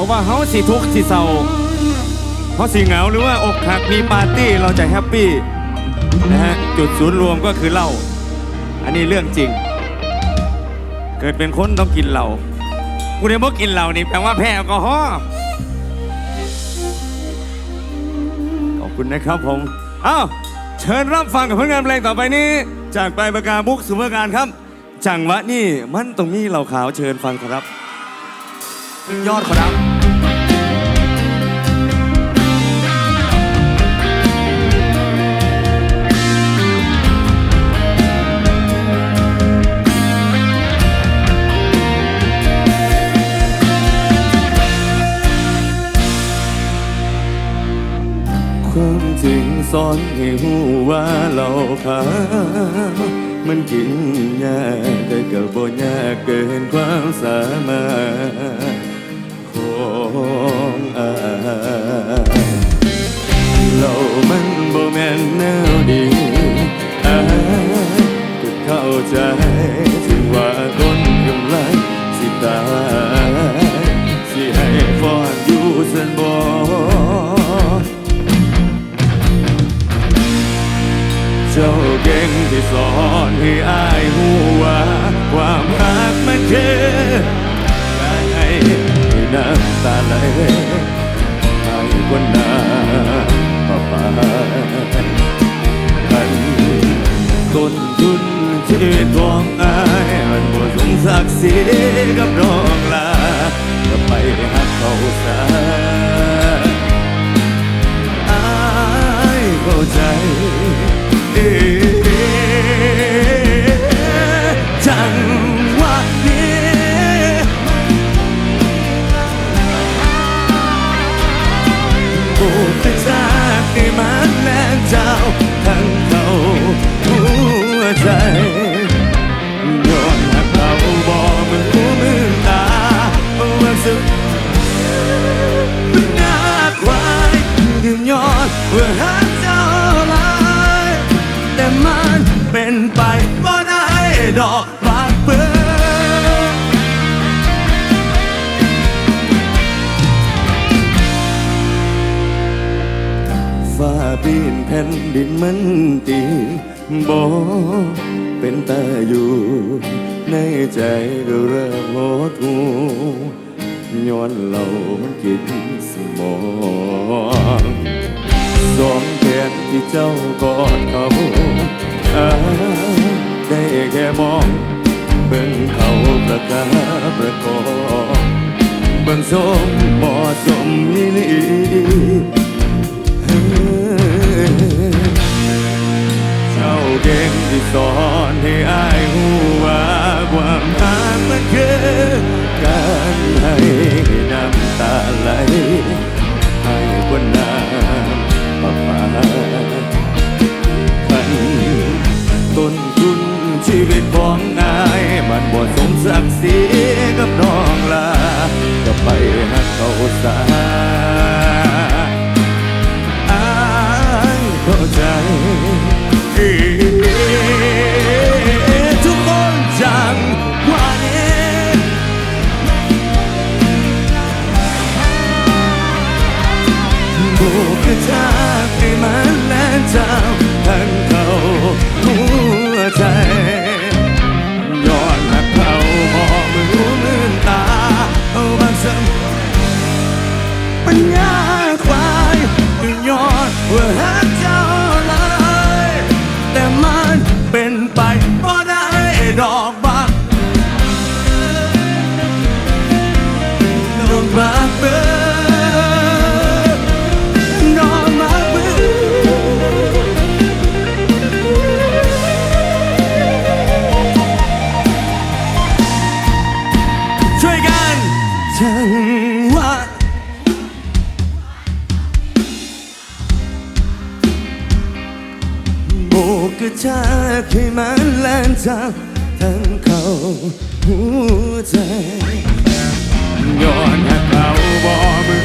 ราะว่าเฮาสิทุกข์สิเศร้าเฮาสิเหงาหรือว่าอกหักมีปาร์ตี้เราจะแฮปปี้นะฮะจุดศูนย์รวมก็คือเหล้าอันนี้เรื่องจริง เกิดเป็นคนต้องกินเหล้ากูเรียกว่ากินเหล้านี่แปลว่าแพ้แอลกอฮอล์ขอบคุณนะครับผมเอ้าเชิญรับฟังกับผลงานเพลงต่อไปนี้ จากปลายปากกาบุ๊กสุภการครับ จังหวะนี่มันตรงนี้เหล่าขาวเชิญฟังครับ ยอดขอรับ จริงสอนให้หูว่าเราขามันกินยากแต่ก็บ่ยากเกินความสามารถของอาเรามันบ่แม่นแนวดีอาก็เข้าใจถึงว่าคนกำลังสิตายสิให้ฟอนอยู่สันบ่เจ้าเก่งที่สอนให้อายหูว่า ความรักมันคือการให้น้ำตาไหลให้คนหน้าป่าป่ามันต้นทุนชีวิตของอายมันบ่สมศักดิ์ศรีกับน้องลาก็ไปหักเขาซะอายเข้าใจ จังหวะนี้โอ้พระจากให้มันแรงเจ้าทั้งเขาหัวใจย้อนหักเขาบ่มือหูมือตาว่าสุด ดอกบานเปื้อนฟ้าปีนแผ่นดินมันตีบ่เป็นตาอยู่ในใจก็เริ่มโหดหูย้อนเรามันกินสมองสองแขนที่เจ้ากอดเขาอา ได้แค่มองเบิ่งเขาประกาประกอบเบิ่งสมเหมาะสมนี่ลีเฮ้ยเจ้าเก่งที่สอนให้อายหูว่าความรักมันคือการให้น้ำตาไหลให้คนน้ำมาฟ้า วิตของอาย มันบ่สมศักดิ์ศรีกับน้องลาก็ไปหักเขาซาอายเข้าใจทุกคนจังวะนี้โบกกระจากให้มัน หัวใจย้อนหากเขาบ่มือ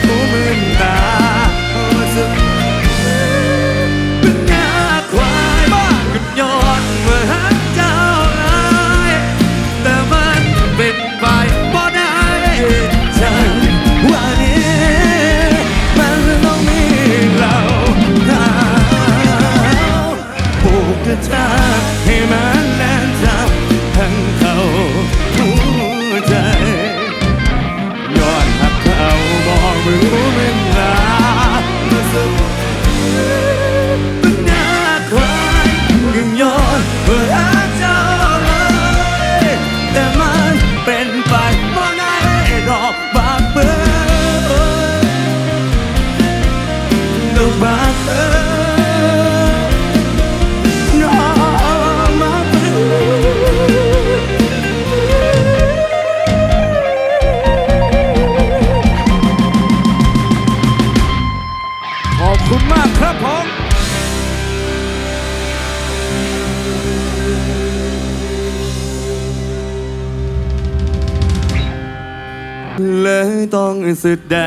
แสด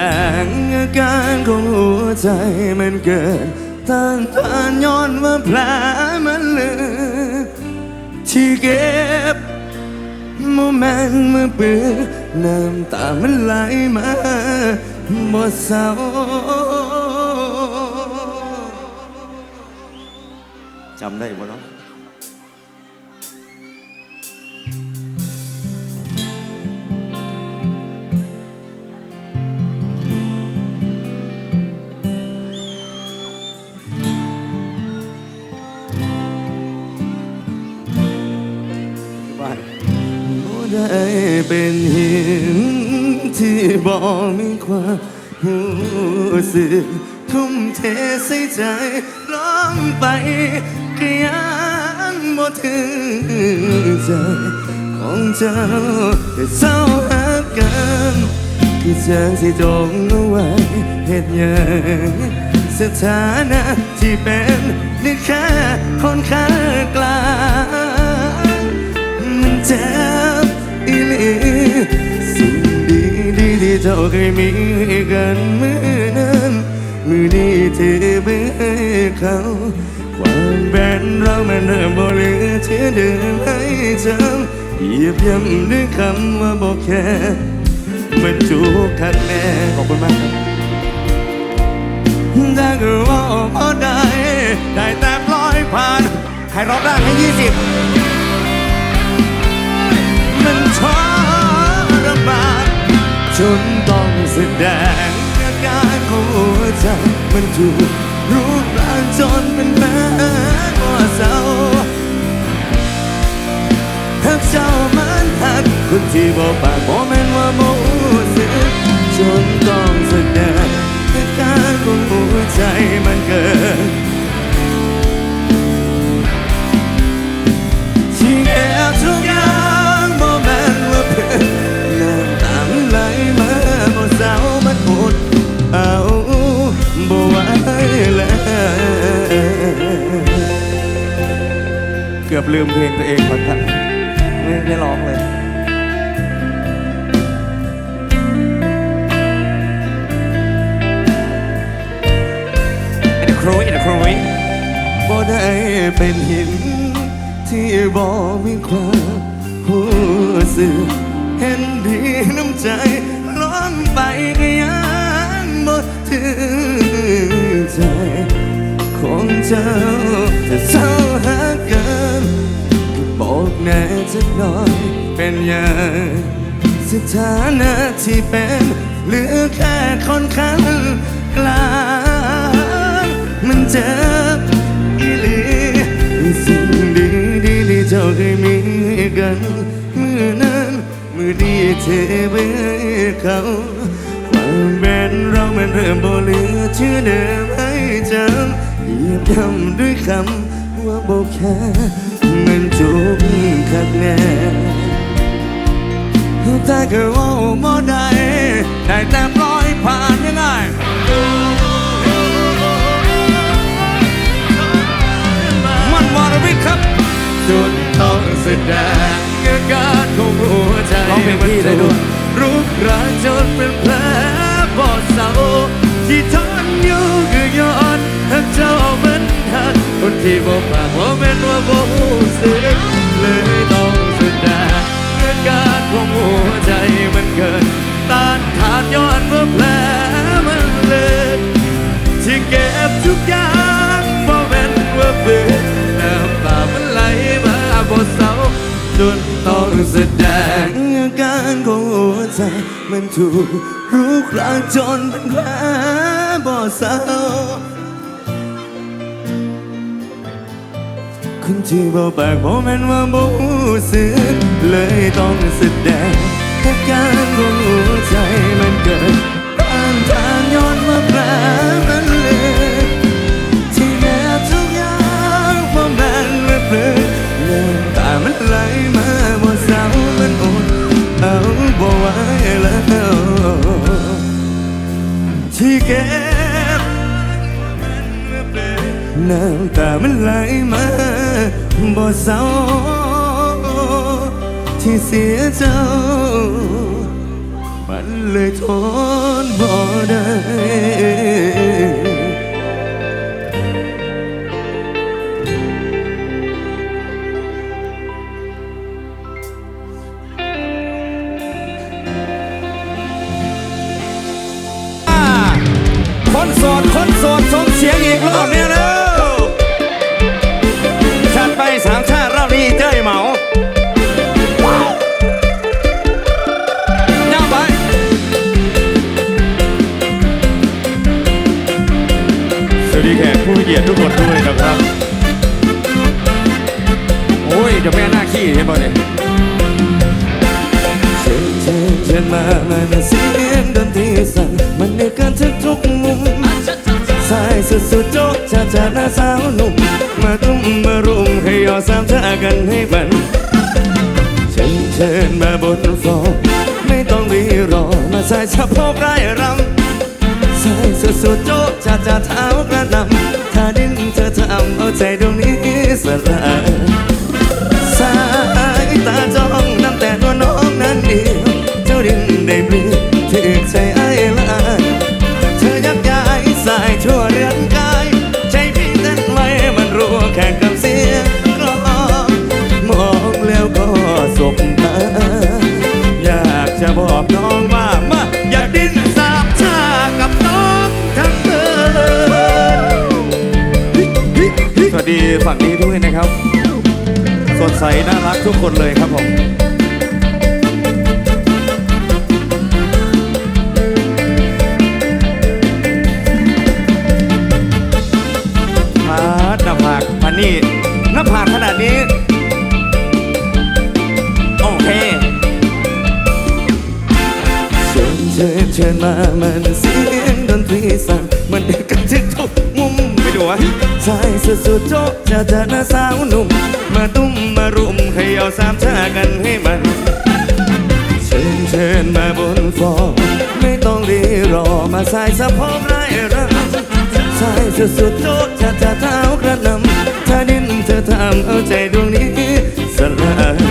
งอาการของหัวใจมันเกิดต้านทานย้อนว่าแผลมันลึกที่เก็บโมเมนต์เมื่อเปื้อน้ำตามันไหลมาบ่เศร้าจำได้บ่เนาะ ที่บ่มีความรู้สึกทุ่มเทใส่ใจร้องไปก็ยังบ่ถึงใจของเจ้าแต่เศร้าหากันคือเชิงที่จงเอาไว้เหตุยังสถานะที่เป็นนี่แค่คนข้างกลางมันเจ็บอีหลี จ้าเคยมีให้กันมือนั้นมือนี้ที่เบื่อเขาความเป็นเรามันเริ่มบ่เหลือเชื่อเดิมให้จำเหยียบย่ำด้วยคำว่าบอกแค่มันจูบคักแน่ขอบคุณมากครับถ้าก็ว่าพอได้ ได้แต่ปล่อยผ่าน ใครร้องได้ให้ยี่สิบ จนต้องแสดงอาการของหัวใจมันถูกรูปร่างจนเป็นแผลว่าเศร้าถ้าเจ้ามันหักคนที่บอกปากบอกแม่นว่าโมสึกจนต้องแสดงอาการของหัวใจมันเกิดที่แอบทุกอย่างบ่แม่นว่าเพื่อ บ่เศร้ามันอดเอาบ่ไหวแล้วเกือบลืมเพลงตัวเองคนกันไม่ได้ร้องเลยไอ้ครูไอ้ครูบ่ได้เป็นหิน ที่บ่มีความรู้สึกเห็นดีน้ำใจล้ อมไปก็ยังบ่ถึงใจของเจ้าจะเศร้าหากันก็บอกแน่สักหน่อยเป็นอย่างสถานะที่เป็นเหลือแค่คนข้างกลางมันเจอ มือดีเทไปให้เขาความเป็นเรามันเริ่มบ่เหลือชื่อเดิมให้จำเหยียบย่ำด้วยคำว่าบ่แค่มันจุกคักแน่แต่ก็เว่าบ่ได้ได้แต่ปล่อยผ่านยังไงมันวารวิทย์ครับจนต้องแสดง อาการของหัวใจร้องเพลงพี่ได้ด้วยรูปร่างจนเป็นแผลปอดเศร้าที่ทนอยู่คือย้อนหักเจ้าเหมือนหักคนที่บอกปากว่าเป็นว่าบ่รู้สึกเลยต้องแสดงอาการของหัวใจมันเกินต้านทานย้อนว่าแผลมันเลือดที่เก็บทุกอย่างบ่แม่นว่าเบื่อน้ำตามันไหลมาบ่เศร้า จนต้องแสดงอาการของหัวใจมันถูกรุกรานจนเป็นแผลบ่เศร้าคนที่บ่ปากบ่แม่นว่าบ่รู้สึกเลยต้องแสดงเหตุการของหัวใจมันเกิด ไหลมาบ่เศร้ามันอดเอาบ่ไหวแล้วที่เก็บน้ำตามันไหลมาบ่เศร้าที่เสียเจ้า มันเลยทนบ่ได้ ผู้มีเกียรติทุกคนด้วยนะครับ โอ้ยเดี๋ยวแม่หน้าขี้เห็นป่ะเนี่ยเชิญเชิญมามันเสียงดนตรีสั่นมันในการทุกทุกมุมสายสุดสุดโจ๊กจะจะหน้าสาวหนุ่ม มาตุ้มมารุมให้ยอสามชากันให้บันเชิญเชิญมาบนฟลอร์ไม่ต้องรีรอ มาใส่สะโพกไร้รำใส่สุดสุดโจ๊กจะจะเท้ากระนำ ใจตรงนี้สลาย ใสน่ารักทุกคนเลยครับผมพาดหน้าผากพันนี่หน้าผากขนาดนี้ โอเคเชิญเชิญเชิญมามันเสียงดนตรีสั่นมันเด็กกันที่ทุกมุมไปดูวะใช่สุดสุดๆโจ๊กจะจะหน้าสาวหนุ่ม มาตุ้มมา รุมให้เอาสามชากันให้มันเชิญเชิญมาบนฟอร์ไม่ต้องรีรอมาใส่สะโพกไร้รังใช่สุดสุดๆโจ๊กจะจะเท้ากระนำถ้าดิ้นเธอทำเอาใจดวงนี้สลาย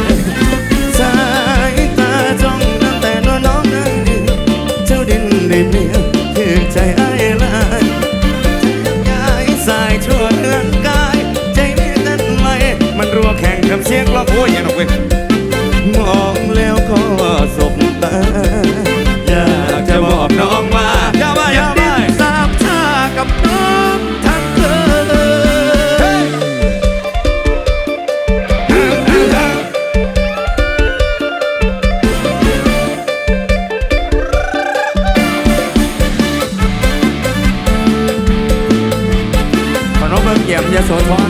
เยี่ยมยโสธร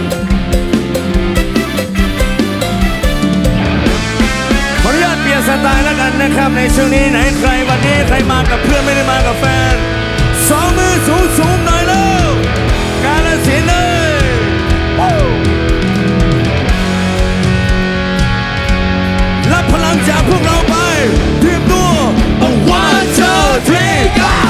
ขออนุญาตเปลี่ยนสไตล์แล้วกันนะครับ ในช่วงนี้ไหนใครวันนี้ใครมากับเพื่อนไม่ได้มากับแฟน สองมือสูงสูงหน่อยเร็วการเสีนเลยรับพลังจากพวกเราไปเตรียมตัว one two three go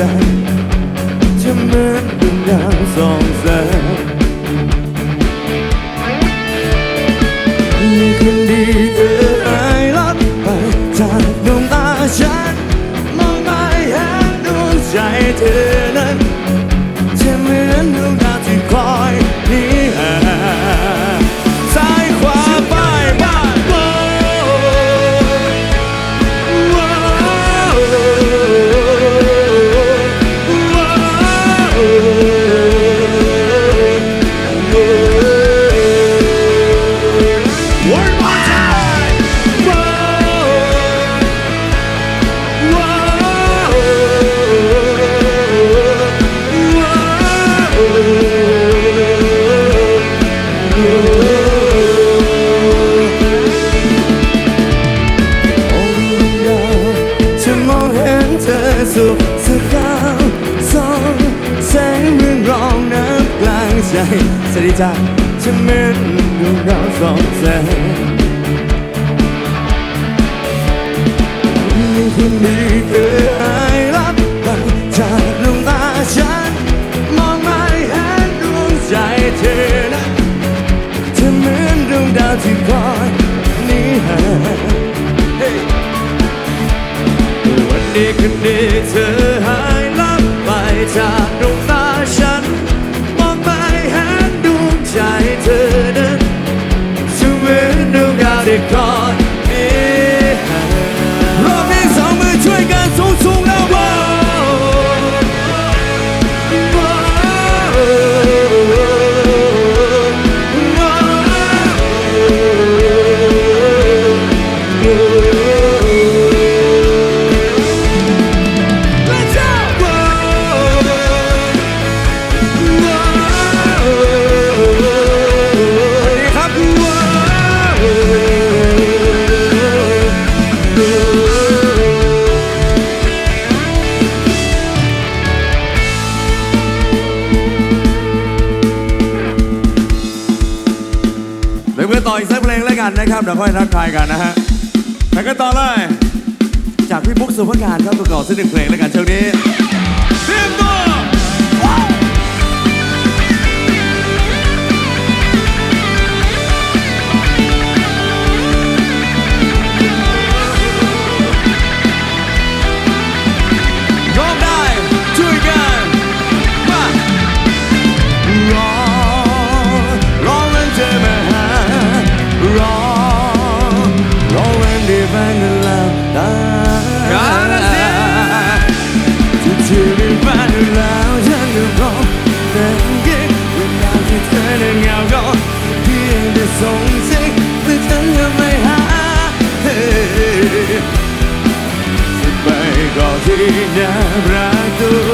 Yeah. ไกันนะครับเดี๋ยวค่อยทักทายกันนะฮะไปกันต่อเลย จากพี่บุ๊กสุภการครับประก่อนสักหนึ่งเพลงแล้วกันเช้านี้ น่ารักตัว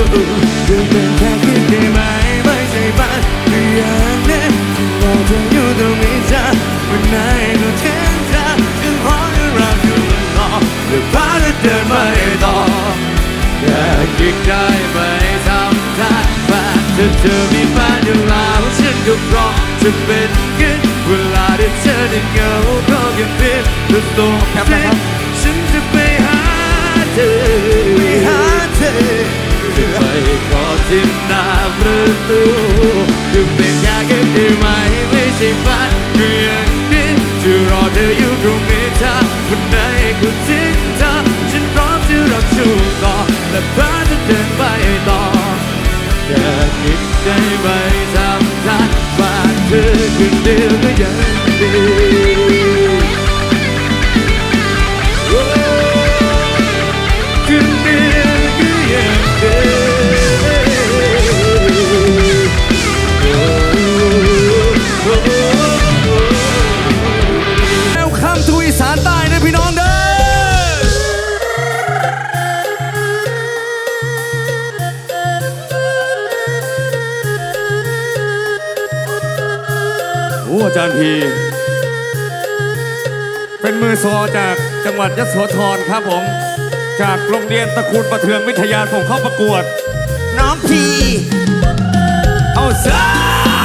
คือเป็นแค่คิดได้ไหมไม่ใช่บ้านหรืออย่างนั้นเราจะอยู่ตรงนี้จ้าวันไหนก็เช่นจ้าจึงขอให้เราอยู่ต่อหรือพาเธอเดินไม่ต่อแค่คิดได้ไหมทำท่าบ้านเธอเธอมีบ้านอยู่แล้วฉันก็พร้อมจะเป็นกันเวลาที่เธอได้เหงาก็แค่เพียงตัวตรงฉันจะ ไปขอทิมหน้าประตูจะเป็นยากเกินได้ไหมไม่ใช่ฝันเพียงนี้จะรอเธออยู่ตรงนี้ถ้าวันไหนก็ทิ้งเธอฉันพร้อมจะรับชูต่อและพาเธอเดินไปต่ออยากคิดได้ไหมทำท่าบ้านเธอคืนเดียวก็ยังดี จารย์พี เป็นมือซอจากจังหวัดยโสธรครับผม จากโรงเรียนตะกูลประเทืองวิทยาส่งเข้าประกวด น้องพี เอาซะ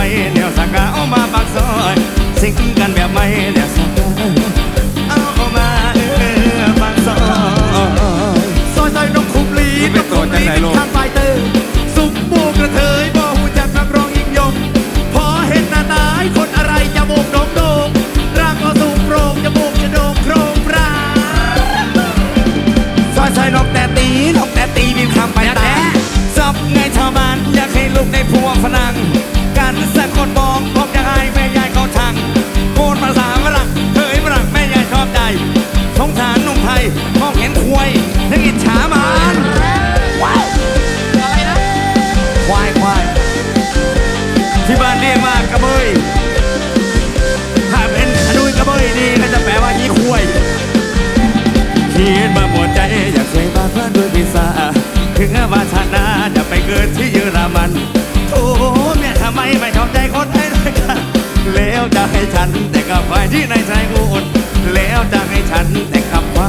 ไม่เดี๋ยวสังกาเอามาปากซอยสิงกันแบบไม่เดี๋ยวสังกาเอาเอามาเออปากซอยซอยซอยนกคุมลีนกคุมลีเป็นข้างไฟเตอร์สุกบูกระเทยบ่หูจักนักร้องยิ่งยงพอเห็นหน้าตายคนอะไรจะโบกน้งโดงร่างก็สูงโปร่งจะโบกจะโดงโครงปราซอยซอยนกแต่ตีนกแต่ตีบินข้างไปตาจับไงชาวบ้านอยากให้ลูกในพวงฝรั่ง ให้ฉันแต่กับไฟที่ในใจกูอดแล้วจะให้ฉันแต่งกับฝ่